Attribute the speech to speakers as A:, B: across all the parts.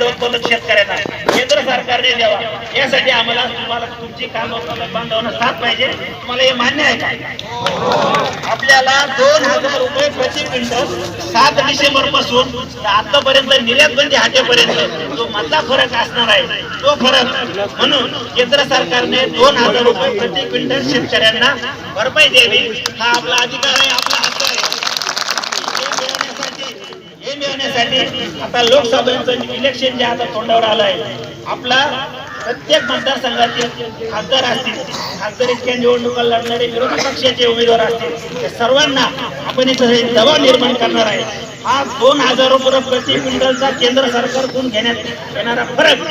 A: कांदा शेतकऱ्यांना. केंद्र सरकारने द्यावा. यासाठी आम्हाला तुम्हाला तुमची काम उत्पादक बांधवांना साथ पाहिजे. तुम्हाला हे मान्य आहे का? आपल्याला दोन हजार रुपये प्रति क्विंटल सात डिसेंबरपासून आतापर्यंत निर्यात बंदी हाटेपर्यंत जो मधला फरक असणार आहे तो फरक म्हणून केंद्र सरकारने दोन हजार रुपये प्रति क्विंटल शेतकऱ्यांना भरपाई द्यावी. हा आपला अधिकार आहे आपला हक्क आहे हे मिळवण्यासाठी आता लोकसभेचं इलेक्शन जे आता तोंडावर आलं आहे आपला प्रत्येक मतदारसंघातील खासदार असतील खासदारीच्या निवडणुका लढणारे विरोधी पक्षाचे उमेदवार असतील या सर्वांना आपण इथं दबाव निर्माण करणार आहे. हा दोन हजार रुपये प्रति क्विंटलचा केंद्र सरकारकडून घेण्यात येणारा फरक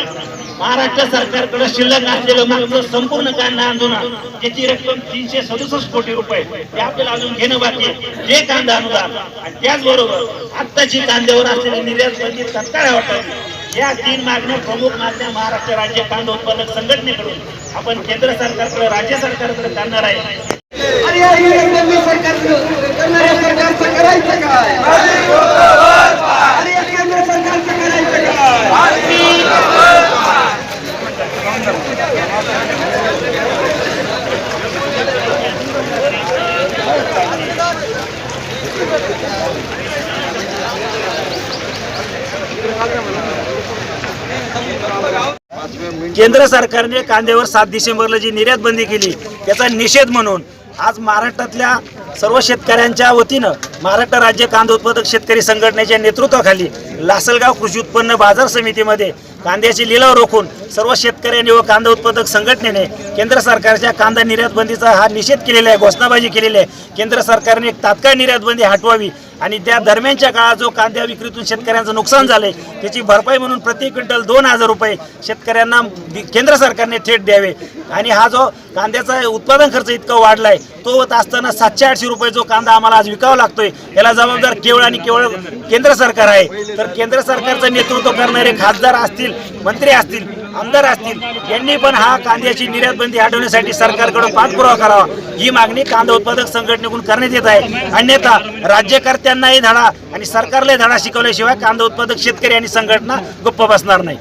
A: महाराष्ट्र सरकारकडे शिल्लक असलेलं मागचं संपूर्ण कांदा आंदोलन त्याची रक्कम तीनशे सदुसष्ट कोटी रुपये ते आपल्याला अजून घेणं बाकी जे कांदा अनुदान आणि त्याचबरोबर आत्ताची कांद्यावर असलेली निर्यात बंदी तत्काळ या तीन मागण्या प्रमुख मागण्या महाराष्ट्र राज्य कांदा उत्पादक संघटनेकडून आपण केंद्र सरकारकडे राज्य सरकारकडे करणार आहे.
B: अरे या सरकार करणाऱ्या सरकारचं करायचं काय अरे या केंद्र सरकारचं करायचं काय
A: केंद्र सरकारने कांद्यावर सात डिसेंबरला जी निर्यात बंदी केली त्याचा निषेध म्हणून आज महाराष्ट्रातल्या सर्व शेतकऱ्यांच्या वतीनं महाराष्ट्र राज्य कांदा उत्पादक शेतकरी संघटनेच्या नेतृत्वाखाली लासलगाव कृषी उत्पन्न बाजार समितीमध्ये कांद्याची लिलाव रोखून सर्व शेतकऱ्यांनी व कांदा उत्पादक संघटनेने केंद्र सरकारच्या कांदा निर्यात बंदीचा हा निषेध केलेला आहे घोषणाबाजी केलेली आहे. केंद्र सरकारने एक तात्काळ निर्यात बंदी हटवावी आणि त्या दरम्यानच्या काळात जो कांद्या विक्रीतून शेतकऱ्यांचं नुकसान झालंय त्याची भरपाई म्हणून प्रति क्विंटल दोन हजार रुपये शेतकऱ्यांना केंद्र सरकारने थेट द्यावे. आणि हा जो कांद्याचा उत्पादन खर्च इतका वाढलाय तो होत असताना सातशे आठशे रुपये जो कांदा आम्हाला आज विकावा लागतोय याला जबाबदार केवळ आणि केवळ केंद्र सरकार आहे. तर केंद्र सरकारचं नेतृत्व करणारे खासदार असतील मंत्री असतील आमदार असतील. यांनी पण हा कांद्याची निर्यात बंदी हटवण्यासाठी सरकारकडून पाठपुरावा करावा. ही मागणी कांदा उत्पादक संघटनेकडून करण्यात येत आहे. अन्यथा राज्यकर्त्यांनाही धडा आणि सरकारलाही धडा शिकवल्याशिवाय कांदा उत्पादक शेतकरी आणि संघटना गप्प बसणार नाही.